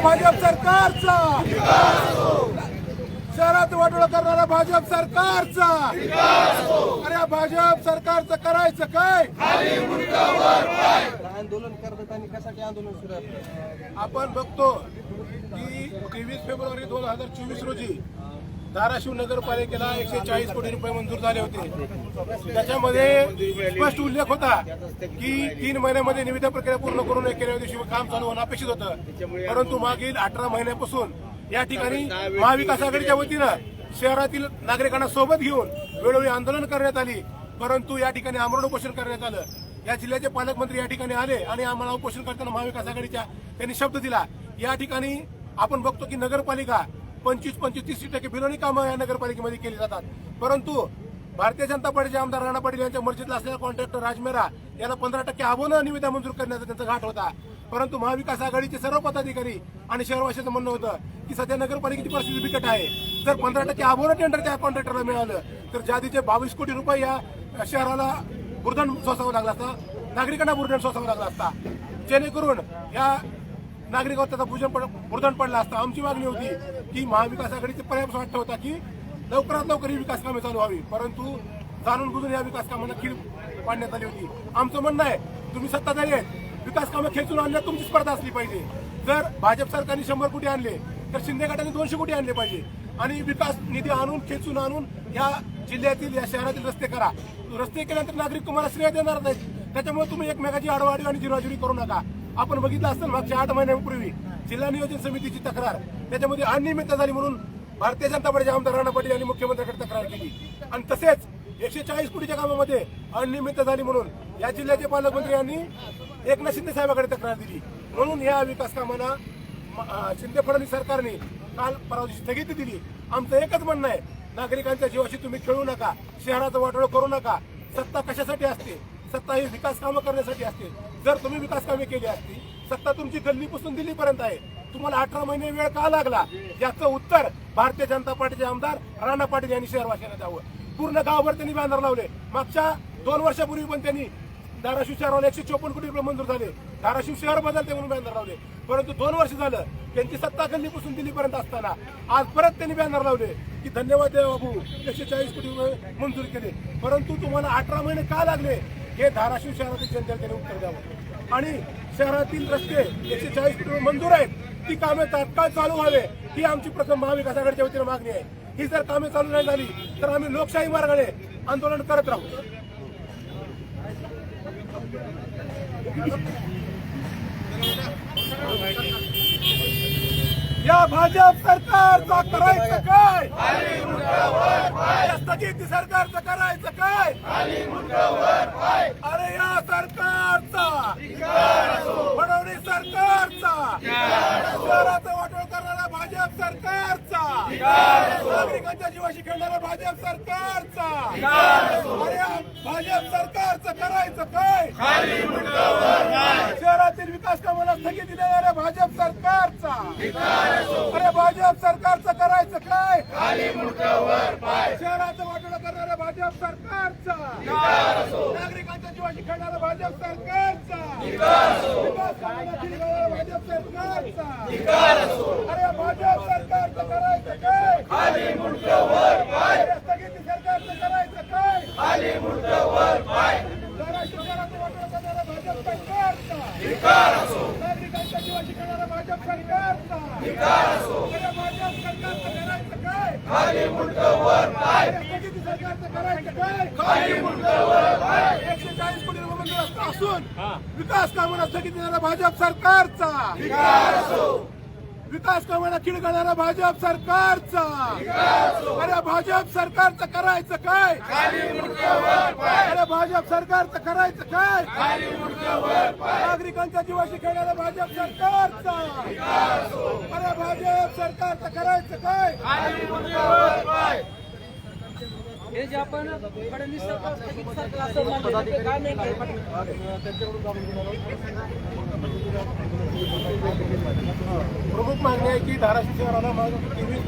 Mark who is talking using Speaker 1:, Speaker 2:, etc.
Speaker 1: करणाऱ्या भाजप सरकारचा. शहरात वाटोळा करणाऱ्या भाजप सरकारचा. अरे भाजप सरकारचं करायचं काय?
Speaker 2: आंदोलन करतात आणि कशासाठी आंदोलन सुरू
Speaker 1: आपण बघतो की तेवीस फेब्रुवारी दोन हजार चोवीस रोजी धाराशिव नगरपालिकेला एकशे चाळीस कोटी रुपये मंजूर झाले होते. त्याच्यामध्ये स्पष्ट उल्लेख होता की तीन महिन्यामध्ये निविदा प्रक्रिया पूर्ण करून एकेल्या दिवशी काम चालू होणं अपेक्षित होतं. परंतु मागील अठरा महिन्यापासून या ठिकाणी महाविकास आघाडीच्या वतीनं शहरातील नागरिकांना सोबत घेऊन वेळोवेळी आंदोलन करण्यात आली. परंतु या ठिकाणी आमरण उपोषण करण्यात आलं. या जिल्ह्याचे पालकमंत्री या ठिकाणी आले आणि आम्हाला उपोषण करताना महाविकास आघाडीच्या त्यांनी शब्द दिला. या ठिकाणी आपण बघतो की नगरपालिका पंचवीस पंचवीस तीस टक्के बिलोनी कामं या नगरपालिकेमध्ये केली जातात. परंतु भारतीय जनता पार्टीचे आमदार राणा पाटील यांच्या मर्जीतला असलेला कॉन्ट्रॅक्टर राजमेरा याला पंधरा टक्के आबोनं निविदा मंजूर करण्याचा त्यांचा घाट होता. परंतु महाविकास आघाडीचे सर्व पदाधिकारी आणि शहरवासियांचं म्हणणं होतं की सध्या नगरपालिकेची परिस्थिती बिकट आहे. जर पंधरा टक्के आबोनं टेंडर त्या कॉन्ट्रॅक्टरला मिळालं तर जादीचे बावीस कोटी रुपये या शहराला बुरधण सोसावं लागला असता. नागरिकांना बुरधण सोसावं लागला असता. जेणेकरून या नागरिकांवर त्याचा भूषण पड बुरधण पडला असता. आमची मागणी होती की महाविकास आघाडीचे पर्याय वाटत होता की लवकरात लवकर ही विकास कामे चालू व्हावी. परंतु जाणून बुजून या विकास कामांना खीळ पाडण्यात आली होती. आमचं म्हणणं आहे तुम्ही सत्ताधारी आहेत. विकास कामं खेचून आणण्यात तुमची स्पर्धा असली पाहिजे. जर भाजप सरकारने शंभर कोटी आणले तर शिंदे गटाने दोनशे कोटी आणले पाहिजे. आणि विकास निधी आणून खेचून आणून या जिल्ह्यातील या शहरातील रस्ते करा. रस्ते केल्यानंतर नागरिक तुम्हाला श्रेय देणार नाहीत. त्याच्यामुळे तुम्ही एकमेकाची आडवाडी आणि जिराजुरी करू नका. आपण बघितलं असतं मागच्या आठ महिन्यांपूर्वी जिल्हा नियोजन समितीची तक्रार. त्याच्यामध्ये अनियमितता झाली म्हणून भारतीय जनता पार्टीचे आमदार राणा पाटील यांनी मुख्यमंत्र्यांकडे तक्रार केली. आणि तसेच एकशे चाळीस कोटीच्या कामामध्ये अनियमितता झाली म्हणून या जिल्ह्याचे पालकमंत्री यांनी एकनाथ शिंदे साहेबांकडे तक्रार दिली. म्हणून या विकास कामांना शिंदे फडणवीस सरकारने काल परवाची स्थगिती दिली. आमचं एकच म्हणणं आहे नागरिकांच्या जीवाशी तुम्ही खेळू नका शहराचं वाटोळ करू नका. सत्ता कशासाठी असते? सत्ता ही विकास कामं करण्यासाठी असते. जर तुम्ही विकास कामे केली असती सत्ता तुमची गल्लीपासून दिल्लीपर्यंत आहे. तुम्हाला अठरा महिने वेळ का लागला? याचं उत्तर भारतीय जनता पार्टीचे आमदार राणा पाटील यांनी शहरवासियांना द्यावं. पूर्ण गावभर त्यांनी बॅनर लावले. मागच्या दोन वर्षापूर्वी पण त्यांनी धाराशिव शहराला एकशे चोपन्न कोटी रुपये मंजूर झाले. धाराशिव शहर बदलते म्हणून बॅनर लावले. परंतु दोन वर्ष झालं त्यांची सत्ता गल्लीपासून दिल्लीपर्यंत असताना आज परत त्यांनी बॅनर लावले की धन्यवाद देव बाबू एकशे चाळीस कोटी रुपये मंजूर केले. परंतु तुम्हाला अठरा महिने का लागले? हे धाराशिव शहरातील जनतेला त्यांनी उत्तर द्यावं. आणि शहरातील रस्ते एकशे चाळीस किलोमीटर मंजूर आहेत. ती कामे तात्काळ चालू व्हावे ही आमची प्रथम महाविकास आघाडीच्या वतीने मागणी आहे. ही जर कामे चालू नाही झाली तर आम्ही लोकशाही मार्गाने आंदोलन करत राहू. या भाजप सरकारचा करायचं काय? या स्थगिती सरकारचं करायचं काय अरे या सरकारचा फडणवीस सरकारचा शहराचं वाटोळ करणारा भाजप सरकारचा नागरिकांच्या जीवाशी खेळणारा भाजप सरकारचा. अरे भाजप सरकारचं करायचं काय? शहरातील विकास कामाला स्थगिती देणाऱ्या भाजप सरकारचा. अरे भाजप सरकारचं करायचं काय? शहराचं वाटोळं करणाऱ्या भाजप सरकारचा. नागरिकांच्या जीवाशी खेळणारा भाजप सरकारचा. विकास कामाला भाजप सरकारचा अरे भाजप सरकारचं करायचं काय अरे स्थगिती सरकारचं करायचं काय धाराशिव शहराचं वाटोळं करणारा भाजप सरकारचा नागरिकांच्या जीवाशी खेळणारा भाजप सरकारचा अरे भाजप सरकारचं करायचं काय अरे स्थगिती सरकारचं करायचं काय एकशे चाळीस कोटी रुपये मंजूर असता असून विकास कामांना स्थगिती देणारा भाजप सरकारचा. विकास. कामांना खीळ घालणारा भाजप सरकारचा. अरे भाजप सरकारचं करायचं काय? अरे भाजप सरकारचं करायचं काय? नागरिकांच्या जीवाशी खेळणारा भाजप सरकारचा. अरे भाजप सरकारचं करायचं काय?
Speaker 2: हे जे आपण फडणवीस सरकार स्थगित सरकार असं मानलं ते काय नाही काय
Speaker 1: प्रमुख मागणी आहे की धाराशिव शहराला तेवीस